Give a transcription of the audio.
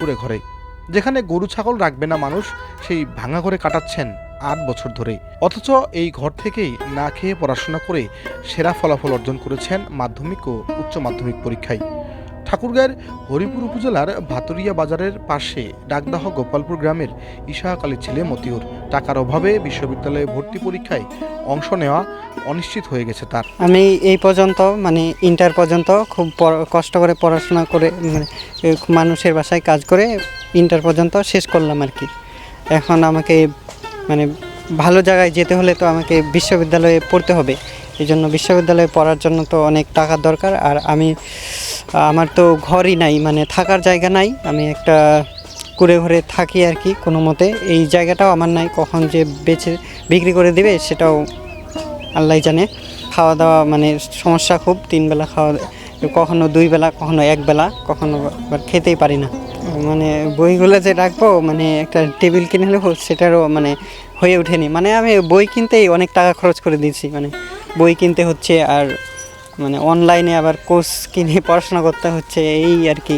কুড়ে ঘরে। যেখানে গরু, ছাগল রাখবে না মানুষ, সেই ভাঙা ঘরে কাটাচ্ছেন আট বছর ধরে। অথচ এই ঘর থেকেই না খেয়ে পড়াশোনা করে সেরা ফলাফল অর্জন করেছেন মাধ্যমিক ও উচ্চ মাধ্যমিক পরীক্ষায়। ঠাকুরগাঁয়ের হরিপুর উপজেলার ভাতুরিয়া বাজারের পাশে ডাকদাহ গোপালপুর গ্রামের ইশাক আলীর ছেলে মতিউর। টাকার অভাবে বিশ্ববিদ্যালয়ে ভর্তি পরীক্ষায় অংশ নেওয়া অনিশ্চিত হয়ে গেছে তার। আমি এই পর্যন্ত মানে ইন্টার পর্যন্ত খুব কষ্ট করে পড়াশোনা করে মানে মানুষের বাসায় কাজ করে ইন্টার পর্যন্ত শেষ করলাম আর কি। এখন আমাকে মানে ভালো জায়গায় যেতে হলে তো আমাকে বিশ্ববিদ্যালয়ে পড়তে হবে। এই জন্য বিশ্ববিদ্যালয়ে পড়ার জন্য তো অনেক টাকার দরকার। আর আমি, আমার তো ঘরই নাই মানে থাকার জায়গা নাই। আমি একটা কুড়ে ঘরে থাকি আর কি কোনো মতে। এই জায়গাটাও আমার নাই, কখন যে বেচে বিক্রি করে দেবে সেটাও আল্লাহ জানে। খাওয়া দাওয়া মানে সমস্যা খুব তিন বেলা খাওয়া, কখনো দুই বেলা কখনো এক বেলা কখনো খেতেই পারি না। মানে বইগুলো যে রাখব মানে একটা টেবিল কিনে নেব, সেটারও মানে হয়ে ওঠেনি। মানে আমি বই কিনতেই অনেক টাকা খরচ করে দিয়েছি। মানে বই কিনতে হচ্ছে আর মানে অনলাইনে আবার কোর্স কিনে পড়াশোনা করতে হচ্ছে, এই আর কি।